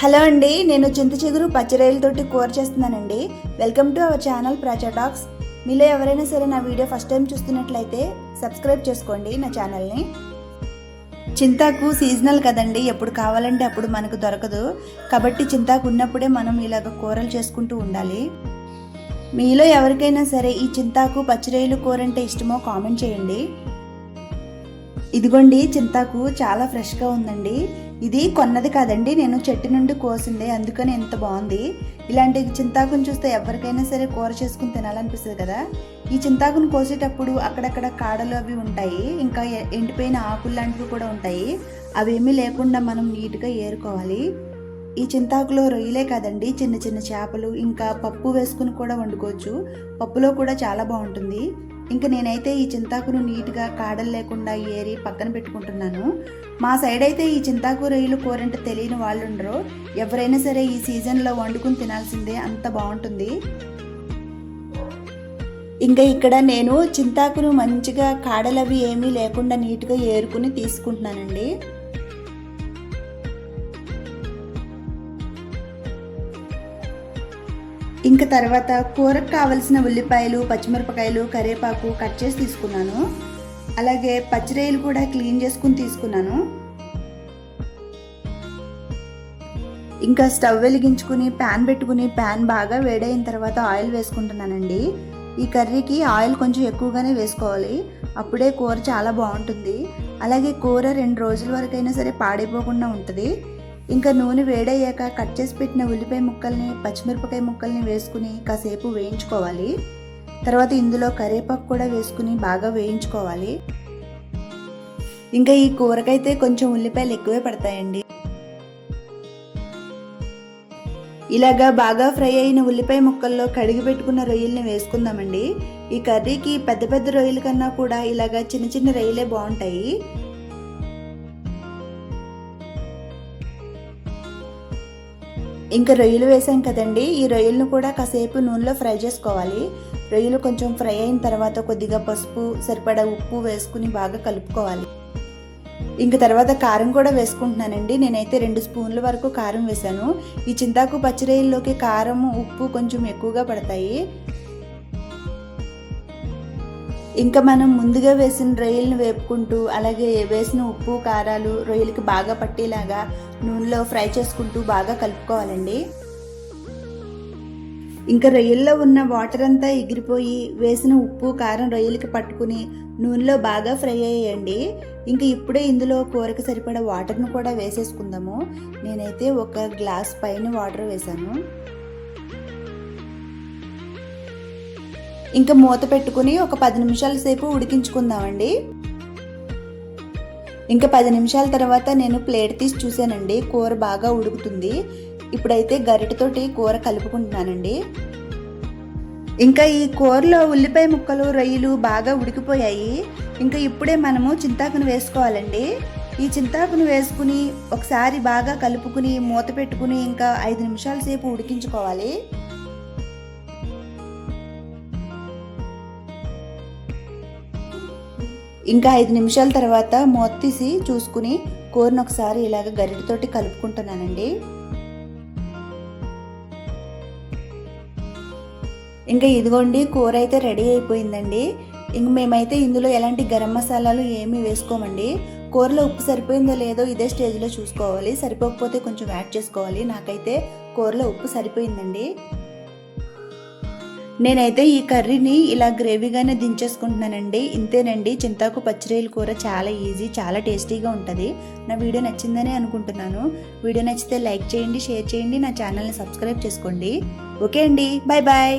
Hello అండి నేను చింత చిగురు పచ్చిరాయలతోటి కూర చేస్తున్నానండి. Welcome to our channel Pracha talks. మీలో ఎవరైనా సరే నా వీడియో ఫస్ట్ టైం చూస్తున్నట్లయితే సబ్స్క్రైబ్ చేసుకోండి నా ఛానల్ని. చింతాకు సీజనల్ కదండి ఎప్పుడు కావాలంటే అప్పుడు మనకు దొరకదు. కాబట్టి చింతాకు ఉన్నప్పుడే మనం ఇలాగ కూరలు చేసుకుంటూ ఉండాలి. మీలో ఎవరికైనా సరే ఈ చింతాకు పచ్చిరాయలు కూర అంటే ఇష్టమో కామెంట్ చేయండి. ఇదిగోండి చింతాకు చాలా ఫ్రెష్గా ఉందండి. ఇది కొన్నది కాదండి నేను చెట్టు నుండి కోసింది అందుకని ఎంత బాగుంది. ఇలాంటి చింతాకును చూస్తే ఎవరికైనా సరే కూర చేసుకుని తినాలనిపిస్తుంది కదా. ఈ చింతాకును కోసేటప్పుడు అక్కడక్కడ కాడలు అవి ఉంటాయి ఇంకా ఎండిపోయిన ఆకులు లాంటివి కూడా ఉంటాయి. అవేమీ లేకుండా మనం నీట్గా ఏరుకోవాలి. ఈ చింతాకులో రొయ్యలే కాదండి చిన్న చిన్న చేపలు ఇంకా పప్పు వేసుకుని కూడా వండుకోవచ్చు. పప్పులో కూడా చాలా బాగుంటుంది. ఇంకా నేనైతే ఈ చింతాకును నీట్గా కాడలు లేకుండా ఏరి పక్కన పెట్టుకుంటున్నాను. మా సైడ్ అయితే ఈ చింతాకు రొయ్యలు కూరంటే తెలియని వాళ్ళు ఉండరు ఎవరైనా సరే ఈ సీజన్లో వండుకుని తినాల్సిందే అంత బాగుంటుంది ఇంకా ఇక్కడ నేను చింతాకును మంచిగా కాడలవి ఏమీ లేకుండా నీట్గా ఏరుకుని తీసుకుంటున్నానండి. ఇంకా తర్వాత కూరకు కావలసిన ఉల్లిపాయలు పచ్చిమిరపకాయలు కరివేపాకు కట్ చేసి తీసుకున్నాను. అలాగే పచ్చిరొయ్యలు కూడా క్లీన్ చేసుకుని తీసుకున్నాను. ఇంకా స్టవ్ వెలిగించుకుని ప్యాన్ పెట్టుకుని ప్యాన్ బాగా వేడైన తర్వాత ఆయిల్ వేసుకుంటున్నానండి. ఈ కర్రీకి ఆయిల్ కొంచెం ఎక్కువగానే వేసుకోవాలి. అప్పుడే కూర చాలా బాగుంటుంది. అలాగే కూర రెండు రోజుల వరకైనా సరే పాడైపోకుండా ఉంటుంది. ఇంకా నూనె వేడయ్యాక కట్ చేసి పెట్టిన ఉల్లిపాయ ముక్కల్ని పచ్చిమిరపకాయ ముక్కల్ని వేసుకుని కాసేపు వేయించుకోవాలి. తర్వాత ఇందులో కరివేపాకు కూడా వేసుకుని బాగా వేయించుకోవాలి. ఇంకా ఈ కూరకైతే కొంచెం ఉల్లిపాయలు ఎక్కువే పడతాయండి. ఇలాగా బాగా ఫ్రై అయిన ఉల్లిపాయ ముక్కల్లో కడిగి పెట్టుకున్న రొయ్యల్ని వేసుకుందామండి. ఈ కర్రీకి పెద్ద పెద్ద రొయ్యల కన్నా కూడా ఇలాగా చిన్న చిన్న రొయ్యలే బాగుంటాయి. ఇంకా రొయ్యలు వేసాం కదండి. ఈ రొయ్యలను కూడా కాసేపు నూనెలో ఫ్రై చేసుకోవాలి. రొయ్యలు కొంచెం ఫ్రై అయిన తర్వాత కొద్దిగా పసుపు సరిపడా ఉప్పు వేసుకుని బాగా కలుపుకోవాలి. ఇంక తర్వాత కారం కూడా వేసుకుంటున్నానండి. నేనైతే రెండు స్పూన్ల వరకు కారం వేశాను. ఈ చింతాకు పచ్చిరొయ్యల్లోకి కారం ఉప్పు కొంచెం ఎక్కువగా పడతాయి. ఇంకా మనం ముందుగా వేసిన రొయ్యలను వేపుకుంటూ అలాగే వేసిన ఉప్పు కారాలు రొయ్యలకి బాగా పట్టేలాగా నూనెలో ఫ్రై చేసుకుంటూ బాగా కలుపుకోవాలండి. ఇంకా రొయ్యల్లో ఉన్న వాటర్ అంతా ఎగిరిపోయి వేసిన ఉప్పు కారం రొయ్యలకి పట్టుకుని నూనెలో బాగా ఫ్రై అయ్యండి ఇంకా ఇప్పుడే ఇందులో కూరకు సరిపడా వాటర్ను కూడా వేసేసుకుందాము. నేనైతే ఒక గ్లాస్ పైన వాటర్ వేశాను. ఇంకా మూత పెట్టుకుని ఒక పది నిమిషాల సేపు ఉడికించుకుందామండి. ఇంకా పది నిమిషాల తర్వాత నేను ప్లేట్ తీసి చూశానండి కూర బాగా ఉడుకుతుంది. ఇప్పుడైతే గరిటతోటి కూర కలుపుకుంటున్నానండి. ఇంకా ఈ కూరలో ఉల్లిపాయ ముక్కలు రొయ్యలు బాగా ఉడికిపోయాయి. ఇంకా ఇప్పుడే మనము చింతాకును వేసుకోవాలండి. ఈ చింతాకును వేసుకుని ఒకసారి బాగా కలుపుకుని మూత పెట్టుకుని ఇంకా ఐదు నిమిషాల సేపు ఉడికించుకోవాలి. ఇంకా ఐదు నిమిషాల తర్వాత మూత తీసి చూసుకుని కూరను ఒకసారి ఇలాగ గరిటతోటి కలుపుకుంటున్నానండి. ఇంకా ఇదిగోండి కూర అయితే రెడీ అయిపోయిందండి. ఇంక మేమైతే ఇందులో ఎలాంటి గరం మసాలాలు ఏమీ వేసుకోమండి. కూరలో ఉప్పు సరిపోయిందో లేదో ఇదే స్టేజ్లో చూసుకోవాలి. సరిపోకపోతే కొంచెం యాడ్ చేసుకోవాలి. నాకైతే కూరలో ఉప్పు సరిపోయిందండి. నేనైతే ఈ కర్రీని ఇలా గ్రేవీగానే దించేసుకుంటున్నానండి. ఇంతేనండి. చింతాకు పచ్చిరొయ్యల కూర చాలా ఈజీ చాలా టేస్టీగా ఉంటుంది. నా వీడియో నచ్చిందని అనుకుంటున్నాను. వీడియో నచ్చితే లైక్ చేయండి షేర్ చేయండి నా ఛానల్ని సబ్స్క్రైబ్ చేసుకోండి. ఓకే అండి. Bye bye.